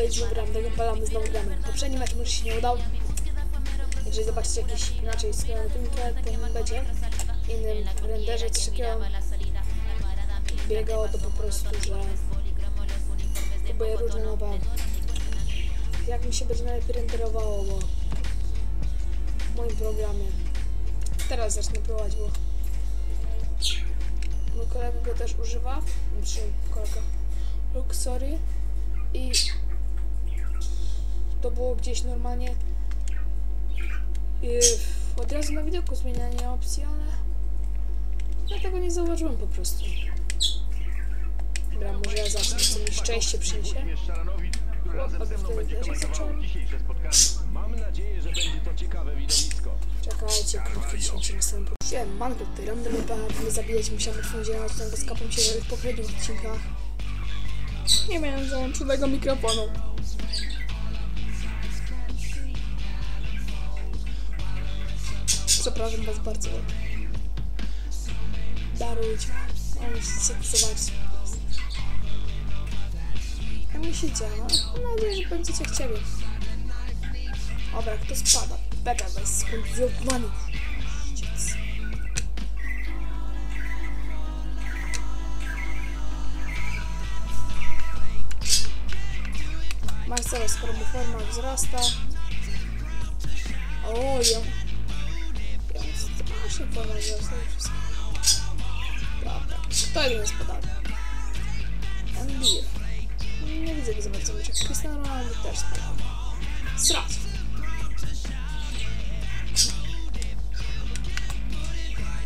tutaj znowu gramy, tego palamy, znowu gramy. Poprzedni mecz może się nie udał. Jeżeli zobaczycie jakiś inaczej skrojony filmkę, to będzie w innym renderze, coś takiego biegało to po prostu, że próbuję różne nowe jak mi się będzie najlepiej renderowało, bo w moim programie teraz zacznę próbować, bo mój kolega go też używa, znaczy kolega Luxory i to było gdzieś normalnie yy, od razu na widoku zmienianie opcji, ale ja tego nie zauważyłem po prostu. Dobra, może ja zacznę, co mi szczęście przyniesie. Razem ze mną będzie też komentował zacząłem. dzisiejsze spotkanie. Mam nadzieję, że będzie to ciekawe widowisko. Czekajcie, krótkie cięcie na samym początku. Wziąłem mango tutaj random nie zabijać, musiałem ten, bo skapam się w poprzednich odcinkach. Nie miałem załączonego mikrofonu. Przepraszam was bardzo. Darujcie. Ja musicie się psuwać. Jak myślicie, no? Mam nadzieję, że będziecie chcieli. Dobra, kto spada? Beka bez skontuzjowany. Dziec. Marcelo, skoro forma wzrasta. O, ją. Ją strasznie forma wzrasta i wszystko. Dobra, kto jeden jest podany? Embiid. Nie widzę go za bardzo meczek. Cristiano Ronaldo też spadał. Srać.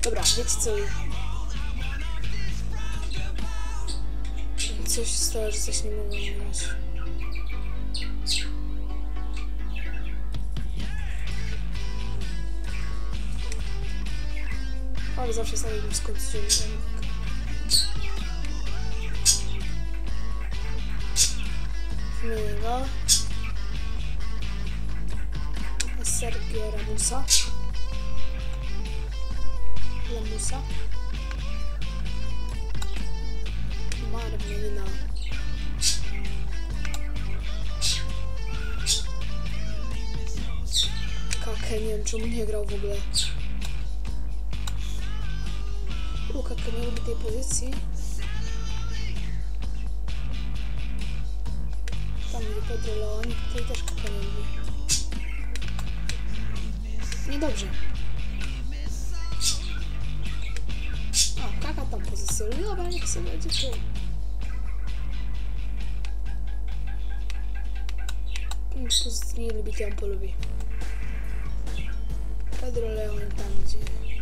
Dobra, wiecie co? Coś stało, że coś nie mogę mówić. Ale zawsze sobie bym skończył. Wymienię go. Sergio Ramusa. Lamusa. Marmelina. Kakę, nie wiem czemu nie grał w ogóle. Kakę nie lubi tej pozycji. Tam nie Pedro Leoni, tutaj też Kakę nie lubi. Niedobrze. A, kaka tam pozycję. Dobra, niech sobie będzie tu. Pozycji nie lubi, tam polubi. Pedro Leon tam gdzie...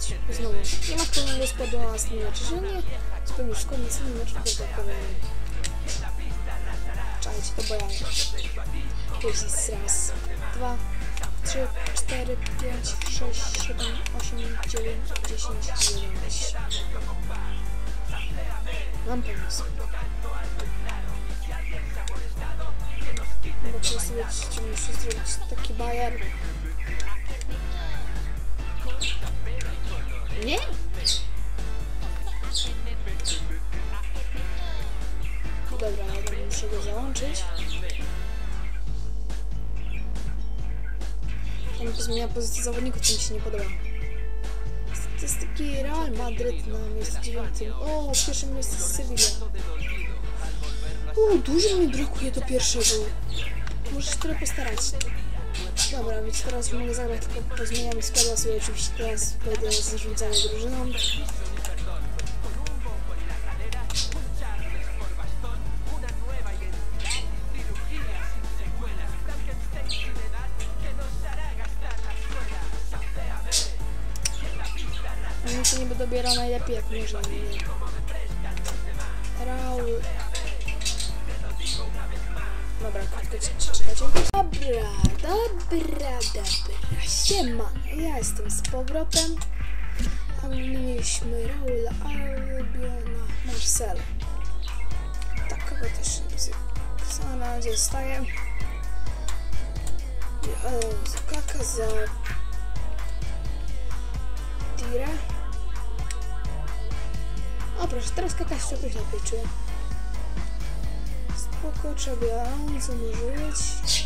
zrobić? Znowu, nie masz pełnego składu na następnym meczu, że nie spełnisz szkoły na meczu, to tak powiem. Czajcie, to bo ja. Jest raz, dwa, trzy, cztery, pięć, sześć, siedem, osiem, dziewięć, dziesięć, jedenaście. Mam pomysł. Bo po prostu muszę zrobić taki bajer. Nie? Dobra, dobra, muszę go załączyć. Tam zmienia pozycję zawodników, co mi się nie podoba. Taki Real Madryt na miejscu dziewiątym. O, pierwsze miejsce z Sevilla. O, dużo mi brakuje do pierwszego. Się trochę postarać. Dobra, więc teraz mogę zagrać tylko pozmieniam składa sobie oczywiście teraz będę zarządzany drużyną. się niby dobiera najlepiej jak można. Nie. Raul. Dobra, c- czekajcie. Dobra, dobra, dobra. Siema, ja jestem z powrotem. A my mieliśmy Raula Albiona Marcela. Tak, kogo też nie na razie zostaje. E, Kaka za Tire. O proszę, teraz Kaka się czegoś lepiej czuje. Spoko, trzeba co może być.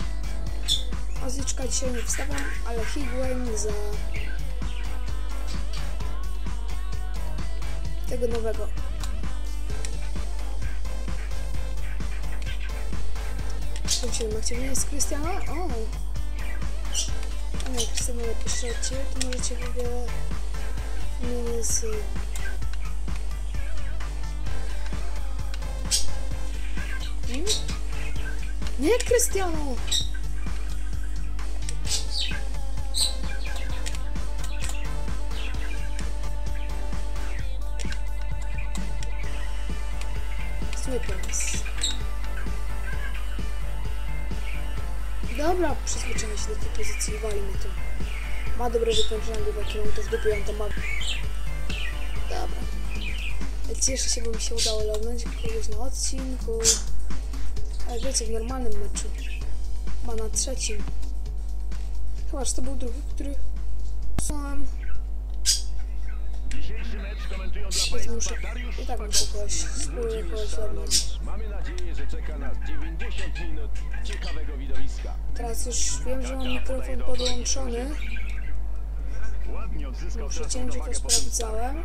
Ozyczka dzisiaj nie wstawiam, ale Higuain za tego nowego. Czym się macie? Nie jest Krystiana? O! Nie, Krystiana lepiej strzelcie, to możecie w ogóle z... Hmm? Nie, Krystiano! Sweepers. Dobra, przyzwyczajmy się do tej pozycji i walimy to. Ma dobre wykończenie, jakie mam to dupie, on to ma. Dobra. Cieszę się, bo mi się udało lognąć kogoś na odcinku. Ale wiecie, w normalnym meczu. Ma na trzecim. Chyba, że to był drugi, który... Sam. Państwa muszę... I tak muszę kogoś, spróbuję kogoś. Mamy nadzieję, że czeka nas 90 minut ciekawego widowiska. Teraz już wiem, że mam mikrofon podłączony. Ładnie odzyskał to sprawdzałem.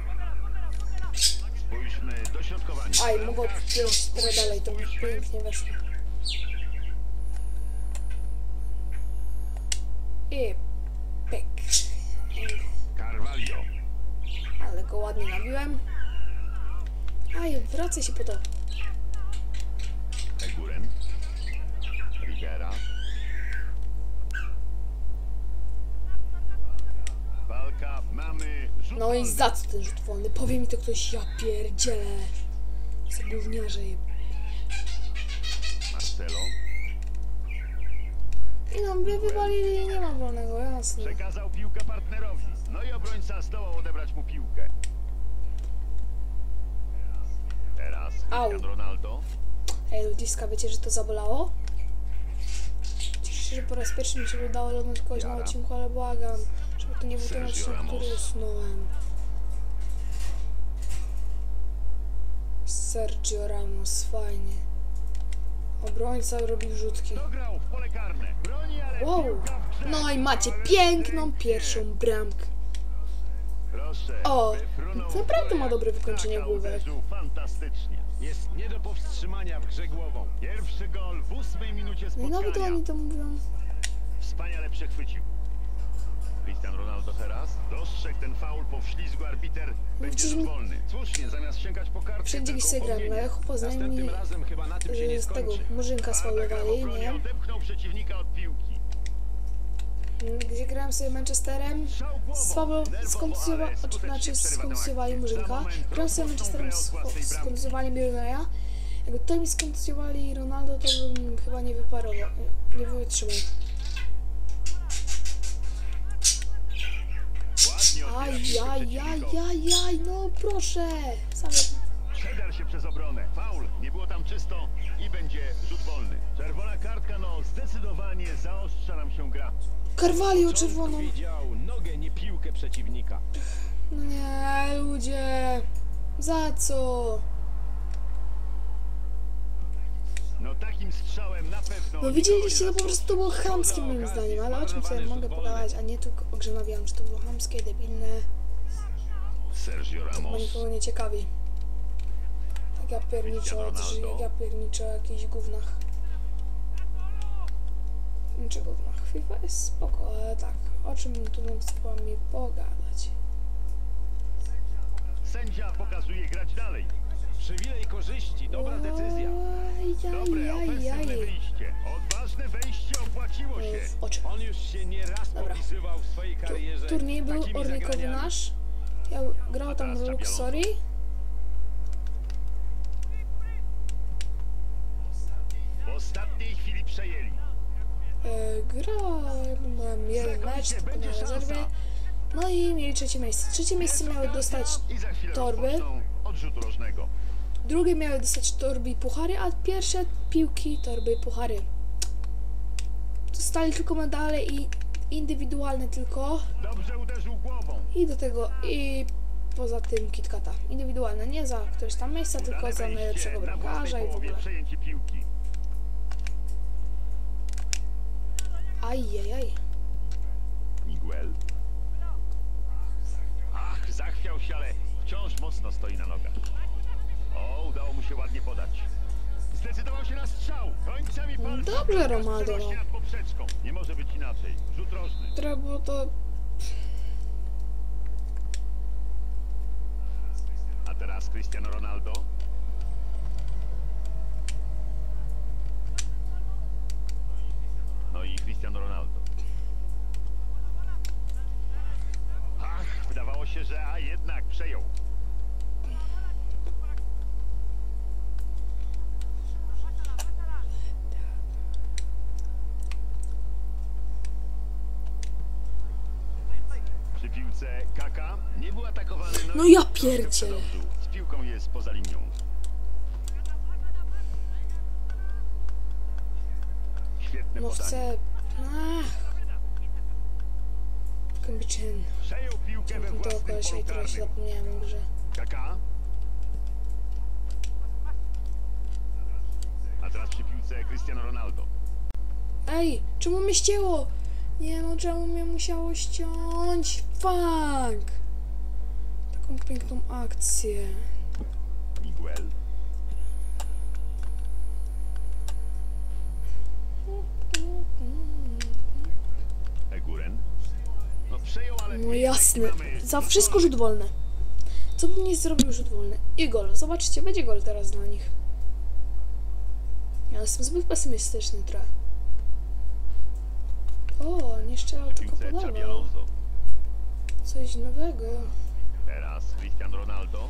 Aj, mogło wziąć trochę dalej, to pięknie weszło. Ładnie nabiłem. Aj, wracaj się po to. Eguren. Rivera. No i za co ten rzut wolny? Powie mi to ktoś, ja pierdzielę. Co gówniarze je. Marcelo. I no mnie wywalili i nie mam wolnego, jasne. Przekazał piłkę partnerowi. No i obrońca zdołał odebrać mu piłkę. Teraz Au. Ronaldo. Ej, ludziska, wiecie, że to zabolało? Cieszę się, że po raz pierwszy mi się udało lognąć kogoś na odcinku, ale błagam, żeby to nie był ten odcinek, który usnąłem. Sergio Ramos, fajnie. Obrońca robi rzutki. Wow! No i macie piękną pierwszą bramkę. O, naprawdę ma dobre wykończenie główek. uderzył Fantastycznie. Jest nie do powstrzymania w grze głową. Pierwszy gol w ósmej minucie No i nawet spotkania. oni to mówią. Wspaniale przechwycił. Cristiano Ronaldo teraz dostrzegł ten faul po wślizgu arbiter. Będzie przecież wolny. Słusznie, zamiast sięgać po kartkę, Wszędzie gram, na Echo mi z tego. Murzynka sfaulowali, nie? Odepchnął przeciwnika od piłki. Gdzie grałem sobie Manchesterem, słabo Nerwowo, skontuzjowa, ale znaczy skontuzjowali. Murzynka. Grałem sobie Manchesterem, skontuzjowali Milneya. Jakby to mi skontuzjowali Ronaldo, to bym chyba nie wyparował, nie wytrzymał. Aj, aj, aj, aj, aj, no proszę! Same się przez obronę. Faul. Nie było tam czysto i będzie rzut wolny. Czerwona kartka, no zdecydowanie zaostrza nam się gra. Carvalho czerwoną. Widział nogę, nie piłkę przeciwnika. No nie, ludzie. Za co? No takim strzałem na pewno... No widzieliście, nie no po prostu to było chamskie moim zdaniem, ale o czym sobie mogę pogadać, a nie tylko o grze nawijam, czy to było chamskie, debilne, Sergio bo Ramos. nikogo nie ciekawi. Jak ja pierniczę, jak ja pierniczę o jakichś gównach. Czy gównach? FIFA jest spoko, ale tak, o czym tu z wami pogadać? Sędzia pokazuje grać dalej. Przywilej korzyści, dobra decyzja. Dobre, ofensywne wyjście. Odważne wejście opłaciło się. W. On już się nie raz Dobra. popisywał w swojej karierze Tu, turniej był orlikowy nasz. Ja, grał tam teraz Luxory. W ostatniej chwili przejęli. E, grałem jeden mecz, tylko na rezerwie. No i mieli trzecie miejsce. Trzecie miejsce miały dostać torby. Drugie miały dostać torby i puchary, a pierwsze piłki, torby i puchary. Dostali tylko medale i indywidualne tylko. I do tego, i poza tym KitKata. Indywidualne, nie za któreś tam miejsca, tylko za najlepszego bramkarza i w ogóle. przejęcie piłki. Ajajaj. Miguel. Ach, zachwiał się, ale wciąż mocno stoi na nogach. O, udało mu się ładnie podać. Zdecydował się na strzał. Końcami palca. Dobrze, nad poprzeczką. Nie może być inaczej. Rzut rożny. Które było to... A teraz Cristiano Ronaldo. No i Cristiano Ronaldo. Ach, wydawało się, że a jednak przejął. Przy piłce Kaka nie był atakowany. No i ja przedążył. Z piłką jest poza linią. Świetne No podanie. chcę... Ach. Kębiczyn. Przejął piłkę we własnym polu karnym. zapomniałem grze. Kaka. A teraz przy piłce Cristiano Ronaldo. Ej, czemu mnie ścięło? Nie no, czemu mnie musiało ściąć? Fuck! Taką piękną akcję. Miguel. Eguren. No przejął, ale... No jasne, za wszystko rzut wolny. Co bym nie zrobił rzut wolny? I gol. Zobaczcie, będzie gol teraz dla nich. Ja jestem zbyt pesymistyczny trochę. O, nie strzelał, tylko podawał. Coś nowego. Teraz Cristiano Ronaldo.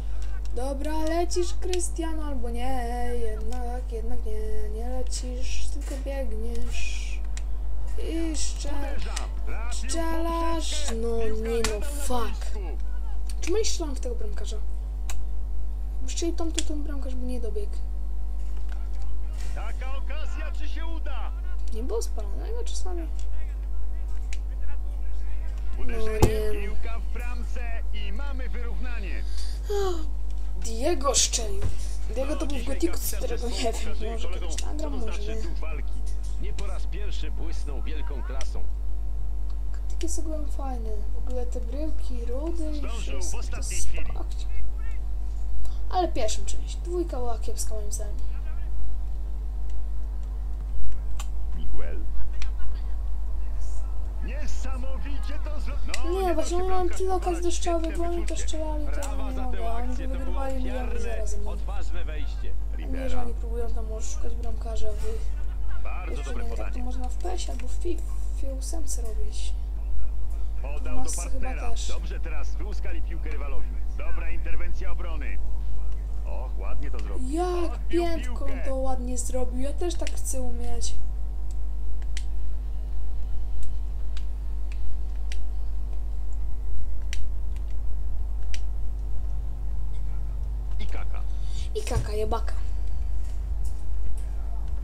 Dobra, lecisz Krystiano albo nie, jednak, jednak nie, nie lecisz, tylko biegniesz. I szczel... No nie no, fuck. Czemu nie strzelam w tego bramkarza? Strzeli tam, to ten bramkarz by nie dobiegł. Taka okazja, czy się uda? Nie było spalonego czasami. No nie. piłka w bramce i mamy wyrównanie. Diego strzelił. Diego to był w Gotiku, z którego nie wiem, może kiedyś nagram, może znaczy nie. Nie po raz pierwszy błysnął wielką klasą. Takie są byłem fajne. W ogóle te bryłki, rudy i Zdążył w ostatniej chwili. Ale pierwszą część. Dwójka była kiepska moim zdaniem. Miguel. Niesamowicie to zrobił. Nie, właśnie oni mają tyle okazji do strzału, bo oni to strzelali, to ja nie mogę. Oni to wygrywali ofiarne, zarazem. odważne wejście. Nie, że oni próbują tam może szukać bramkarza w Bardzo dobre tak to podanie. można w PES albo w FIFA 8 robić. Podał do partnera. Dobrze teraz wyłuskali piłkę rywalowi. Dobra interwencja obrony. Och, ładnie to zrobił. Jak Odbił piętką piłkę. to ładnie zrobił. Ja też tak chcę umieć. I Kaka. I kaka jebaka.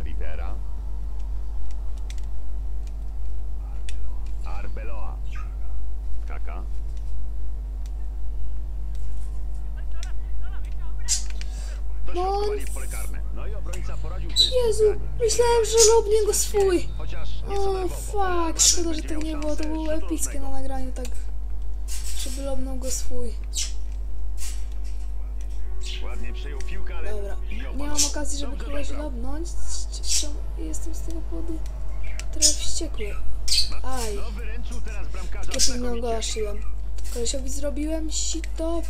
Rivera. Arbeloa. Kaka. Dośrodkowali w pole karne. No i obrońca poradził sobie z Jezu, tym graniem. myślałem, że lubnie go swój. O, fuck, szkoda, że miał nie było. To było epickie na nagraniu, tak. Żeby lobnął go swój. Dobra. nie mam okazji, żeby kogoś lobnąć. Jestem z tego powodu trochę wściekły. Aj. No Takie pewną znakomicie. gola szyłem. Kolesiowi zrobiłem sito.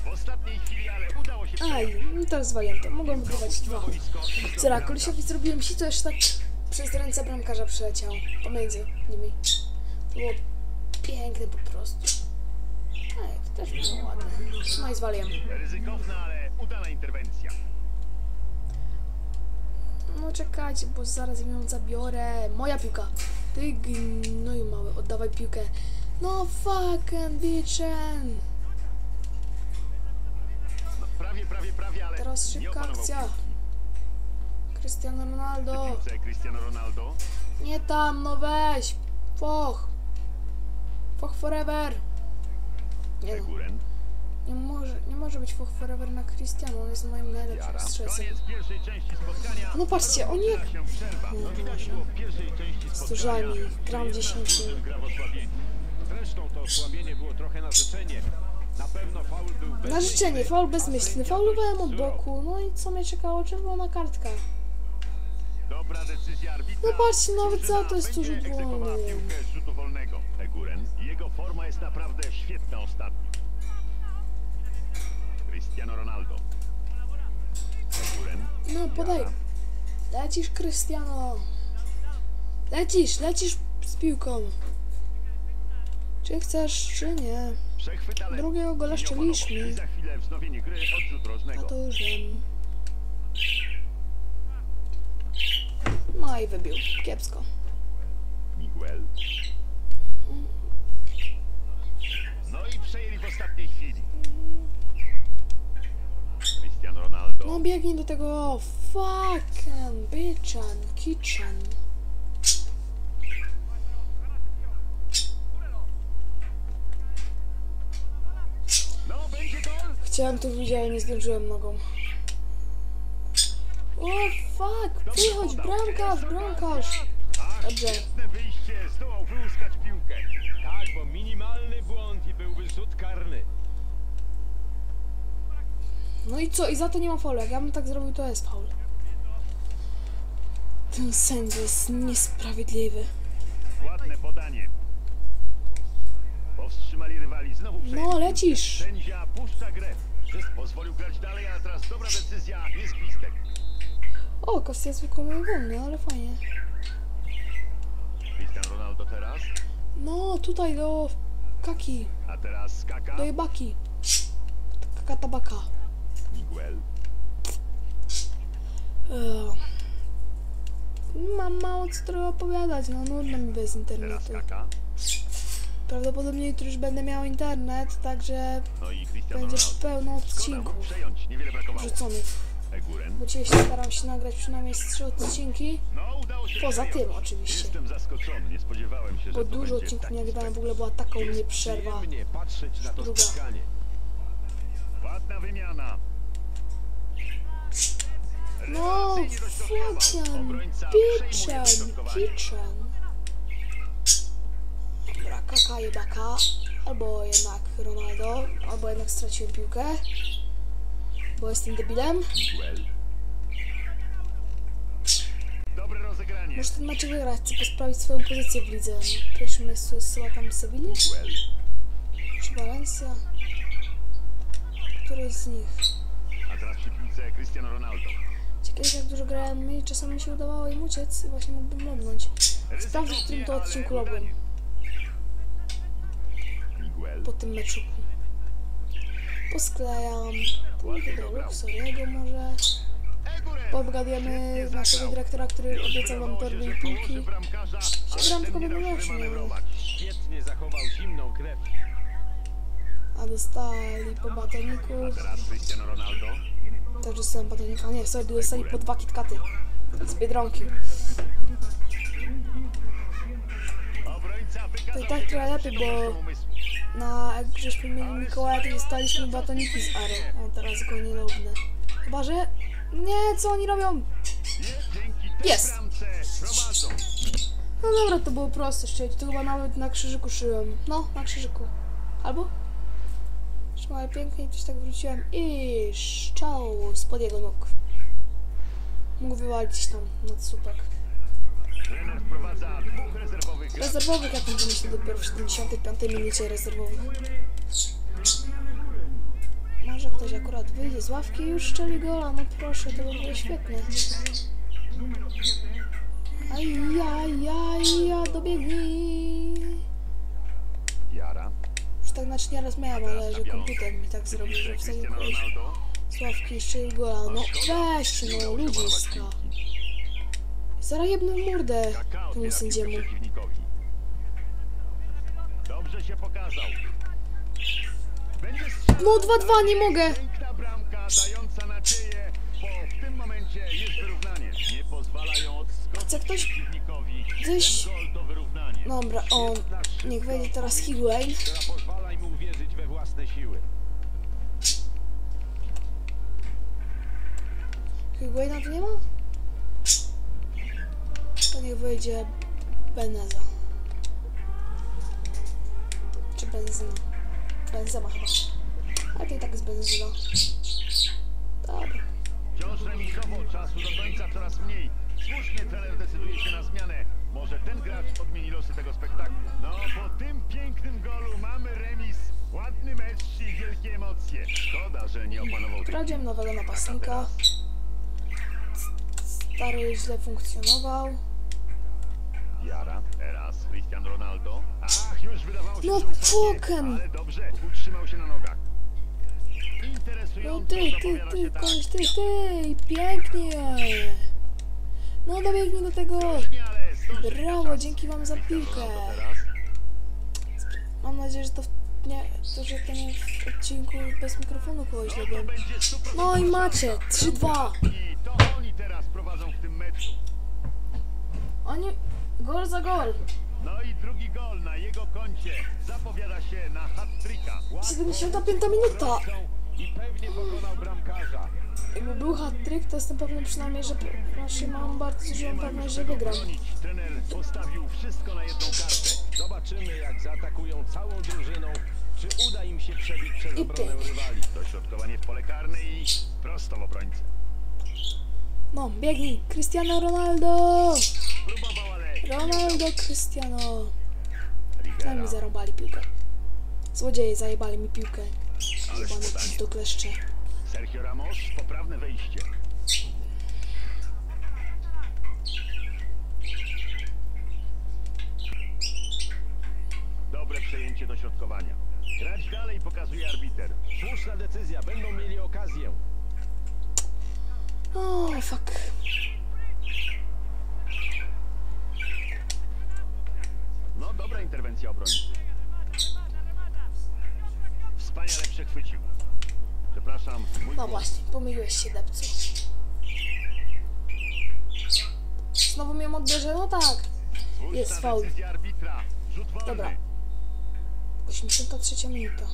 Aj, i teraz to. Mogłem wygrywać dwa. bramkę. kolesiowi zrobiłem sito, jeszcze tak przez ręce bramkarza przeleciał. Pomiędzy nimi. To było piękne po prostu. Ej, to też było ładne. No i zwaliłem. Ryzykowna, ale udana interwencja. No czekajcie, bo zaraz ją zabiorę. Moja piłka. Ty gnoju mały, oddawaj piłkę. No fucking bitchen. Prawie, prawie, prawie, ale Teraz szybka akcja. Cristiano Ronaldo. Cristiano Ronaldo. Nie tam, no weź. Foch. Foch forever. Nie no, nie może, nie może być Foch forever na Cristiano, on jest moim najlepszym spotkania. No patrzcie, oni jak-. Stużani, że gram jedna 10 z drużyn gra w osłabieniu. Zresztą to osłabienie było trochę na życzenie. Na pewno faul był bezmyślny, Na życzenie, faul bezmyślny. Faulowałem od boku, no i co mnie czekało? Czerwona kartka. Dobra decyzja arbitra. No patrzcie, nawet za to jest będzie rzut egzekwowała wolny. piłkę z rzutu wolnego. Eguren. Jego forma jest naprawdę świetna ostatnio. Cristiano Ronaldo. Eguren. No, podaj. Lecisz, Cristiano. Lecisz, lecisz z piłką. Czy chcesz, czy nie? Drugiego gola szczeliśmy. A to już wiem. No i wybił. Kiepsko. Miguel. No i przejęli w ostatniej chwili. Cristiano Ronaldo. No biegnij do tego fucking bitchan, kitchen. No. Chciałem to widzieć, ale nie zdążyłem nogą. O fuck, wychodź, bramkarz, bramkarz. A, Dobrze. świetne wyjście, zdołał wyłuskać piłkę. Tak, bo minimalny błąd i byłby rzut karny. No i co? I za to nie ma faulu. Jak ja bym tak zrobił, to jest faul. Ten sędzia jest niesprawiedliwy. Ładne podanie. Powstrzymali rywali, znowu przejęli No, lecisz. Sędzia puszcza grę. Pozwolił grać dalej, ale teraz dobra decyzja, jest gwizdek. O, Casillas wykonuje wolny, ale fajnie. Cristiano Ronaldo teraz, No, tutaj do Kaki, a teraz skaka. do Jebaki. Kaka tabaka. Miguel. Eee. Mam mało co trochę opowiadać, no nudno mi bez Teraz internetu. skaka. Prawdopodobnie jutro już będę miał internet, także No będzie pełno odcinków przejąć, Bo dzisiaj staram się nagrać przynajmniej trzy odcinki. Poza tym oczywiście. Jestem zaskoczony, nie spodziewałem się, Bo dużo odcinków nie nagrywałem, w ogóle była taka u mnie przerwa. Druga. Ładna wymiana. No, fucking dośrodkowanie. kitchen. Dobra, kaka jebaka. Albo jednak Ronaldo, albo jednak straciłem piłkę. Bo jestem debilem. Muszę ten mecz wygrać, chcę poprawić swoją pozycję w lidze. Pierwszy mecz to jest chyba tam Sevilla, czy Valencia. Któryś z nich. A teraz przy piłce Cristiano Ronaldo. Ciekawe jak dużo grałem i czasami mi się udawało im uciec i właśnie mógłbym lobnąć. Sprawdzę w którym to odcinku lobłem. Po tym meczu. Posklejam. Ładnie Do może. Pogadujemy naszego dyrektora, który obiecał się, torby i piłki. ten tylko nie dał się wewnętrznie. wymanewrować. Świetnie zachował zimną krew. A dostali po batoniku. Też dostałem batonika. Nie, sorry, dostali po dwa kitkaty. Z Biedronki. To i tak trochę lepiej, bo-. Na, jak żeśmy mieli Mikołaja, to dostaliśmy batoniki z Aro. A teraz go nie lubny. Chyba, że... Nie, co oni robią? Jest. No dobra, to było proste szczęście. To chyba nawet na krzyżyku szyłem. No, na krzyżyku. Albo? Trzymaj pięknie i tak wróciłem i szczał spod jego nóg. Mógł wywalić tam nad słupek. Rezerwowych graczy. Rezerwowych ja tam wymyślił dopiero w 75 minucie rezerwowych. Może ktoś akurat wyjdzie z ławki i już szczeli gola, no proszę, to było świetne. Ajajaj, ja dobiegnij. Jara. Już tak znaczy nieraz miałem, ale że komputer mi tak zrobił, że wsadził kogoś Ronaldo. Sławki i strzelił gola. No weźcie, no ludziska. Jebnę w mordę temu sędziemu. Dobrze się pokazał. No 2-2, nie mogę. Bramka dająca nadzieję, bo w tym momencie jest wyrównanie. Nie pozwalają Chce ktoś to wyrównanie. Dobra, on. Niech wejdzie teraz Higuain. która pozwala im uwierzyć we własne siły. Higuaina tu nie ma? To niech wejdzie Beneza. Czy benzyna? Benzema chyba. Ale to i tak jest benzyna. Dobra. Wciąż remisowo, czasu do końca coraz mniej. Słusznie trener decyduje się na zmianę. Może ten gracz odmieni losy tego spektaklu. No, po tym pięknym golu mamy remis. Ładny mecz i wielkie emocje. Szkoda, że nie opanował tej Wprowadziłem nowego napastnika. Stary źle funkcjonował. Cristiano Ronaldo. Ach, już wydawało się, No że upadnie, ale dobrze, utrzymał się na nogach. No Interesująco ty, ty, zapowiada ty, się koleś, ty, ty, pięknie. No dobiegnij do tego. Ale zdąży Brawo, czas. dzięki wam za Cristiano piłkę. Ronaldo teraz. Mam nadzieję, że to w, nie, to, że to nie w odcinku bez mikrofonu kogoś No to lubię. będzie super No i macie, 3-2. I to oni teraz prowadzą w tym meczu. Oni, gol za gol. Drugi gol na jego koncie zapowiada się na hat-tricka. 75 minuta. I pewnie pokonał bramkarza. Jakby był hat-trick, to jestem pewny przynajmniej, że znaczy mam bardzo dużą pewność, że wygram. Trener postawił wszystko na jedną kartę. Zobaczymy, jak zaatakują całą drużyną. Czy uda im się przebić przez obronę. Rywali. Dośrodkowanie w pole karne i prosto w obrońcę. No, biegnij, Cristiano Ronaldo. Ronaldo, Cristiano. No mi zarąbali piłkę. Złodzieje zajebali mi piłkę. Ależ Jebany podanie. do kleszcze. Sergio Ramos, poprawne wejście. Dobre przejęcie dośrodkowania. Grać dalej pokazuje arbiter. Słuszna decyzja, będą mieli okazję. O, fuck. No, dobra interwencja obrońcy. Wspaniale przechwycił. Przepraszam, mój No właśnie, pomyliłeś się, depcu. Znowu mnie odbierze? No tak. Jest faul. Dobra. 83 minuta.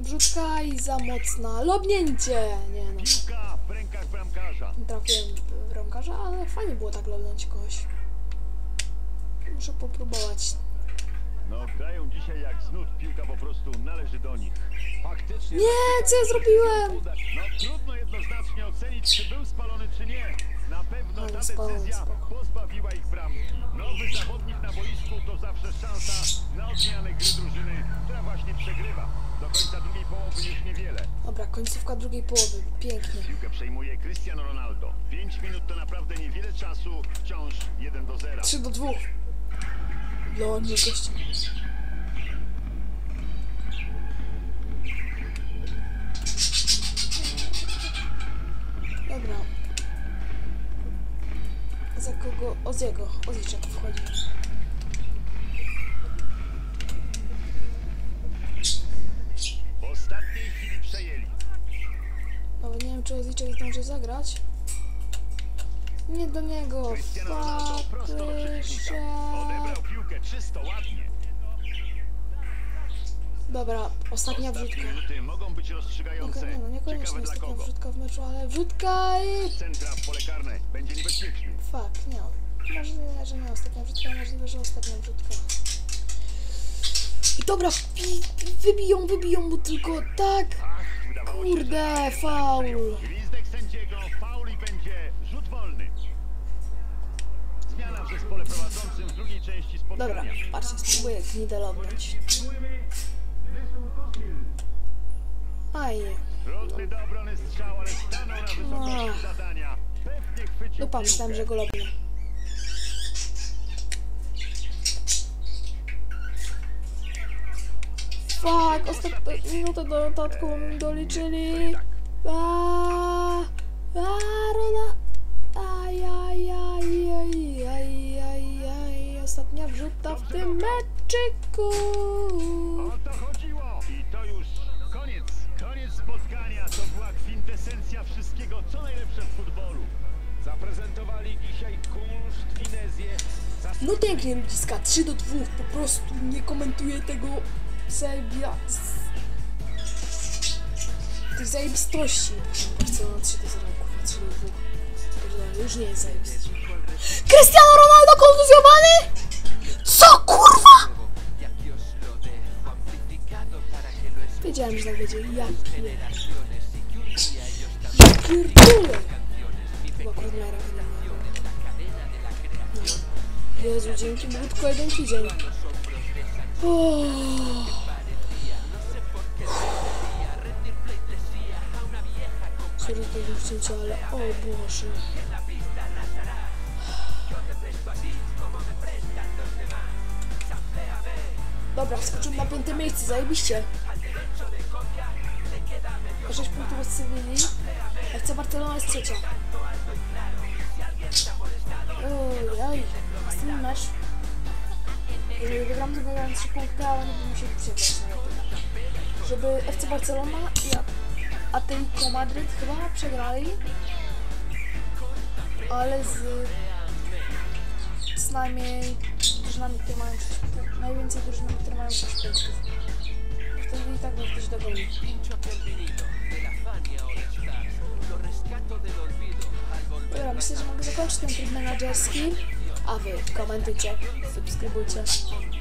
Wrzutka i za mocna. Lobnięcie! Nie no. Piłka w rękach bramkarza. Nie trafiłem w bramkarza, ale fajnie było tak lobnąć kogoś. Muszę popróbować. No, grają dzisiaj jak znud. Piłka po prostu należy do nich. Faktycznie. Nie, co ja zrobiłem? No, trudno jednoznacznie ocenić, czy był spalony, czy nie. Na pewno Ale ta spalony, decyzja spoko. pozbawiła ich bramki. Nowy zawodnik na boisku to zawsze szansa na odmianę gry drużyny, która właśnie przegrywa. Do końca drugiej połowy już niewiele. Dobra, końcówka drugiej połowy. Pięknie. Piłkę przejmuje Cristiano Ronaldo. 5 minut to naprawdę niewiele czasu, wciąż 1 do 0. 3 do 2. No, nie. Dobra. Za kogo? Oziego. Ozicza tu wchodzi. W ostatniej chwili przejęli. Nie wiem, czy Oziczek zdąży zagrać. Nie do niego. Ładnie. Dobra, ostatnia wrzutka. minuty mogą być Nie, rozstrzygające. nie, no niekoniecznie ostatnia kogo. wrzutka w meczu, ale wrzutka i... Centra w pole karne. Będzie niebezpiecznie. Fuck, nie. Możliwe, że nie ostatnia wrzutka, możliwe, że ostatnia wrzutka. I dobra, wybiją, wybiją mu tylko tak. Kurde, faul. Dobra, patrzcie, spróbuję znidelownić. Aj. Dupa, myślałem, że go lobnę. Fuck, ostatnią minutę do, dodatkową mi doliczyli. Aaaa, Roda. Ajajaj. Tym meczyku. O to chodziło! I to już koniec. Koniec spotkania. To była kwintesencja wszystkiego, co najlepsze w futbolu. Zaprezentowali dzisiaj kunszt, finezję, No pięknie ludziska, 3 do 2, po prostu nie komentuję tego zajebia... z- tych zajebistości. Barcelona 3 do 0, kurwa 3 do 2. Pierdolę, już nie jest zajebisty. Cristiano Ronaldo kontuzjowany? Co kurwa? Wiedziałem, że tak będzie, ja pierdolę. canciones. Mi Chyba creación. miałem. Jezu, dzięki Bogu tylko jeden tydzień. No Sorry, to cięcie, ale o Boże. Dobra, skoczymy na piąte miejsce, zajebiście. O 6 punktów od Sewilli. FC Barcelona jest trzecia. Oj, oj, następny mecz. Wygram, wygram 3 punkty, ale nie będę musiał przegrać tym. Żeby FC Barcelona i Atletico Madryt chyba przegrali, ale z z najmniej drużynami, które mają 6 punktów, najwięcej drużynami, które mają 6 punktów. Wtedy i tak będzie ktoś dogoni. Dobra, myślę, że mogę zakończyć ten tryb menadżerski. A wy komentujcie, subskrybujcie,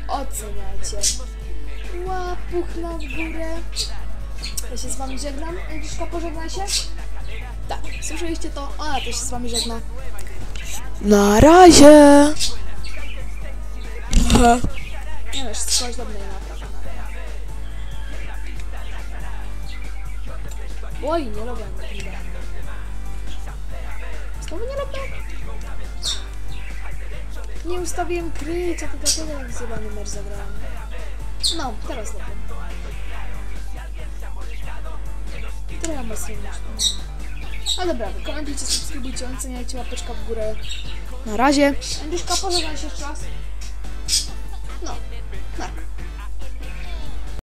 oceniajcie. Łapuch na górę. Ja się z wami żegnam. Angiszka, pożegnaj się. Tak, słyszeliście to? A, to się z wami żegna. Na razie! Nie wiesz, coś do mnie naprawdę. Oj, nie lubię Anglii. Znowu nie lubię? Nie ustawiłem krycia, to dlatego jak zjebany mecz zagrałem. No, teraz lubię. Trochę mocniej niż A dobra, komentujcie, subskrybujcie, oceniajcie, łapeczka w górę. Na razie. Andziuszka, pożegnaj się jeszcze raz. No, Huh.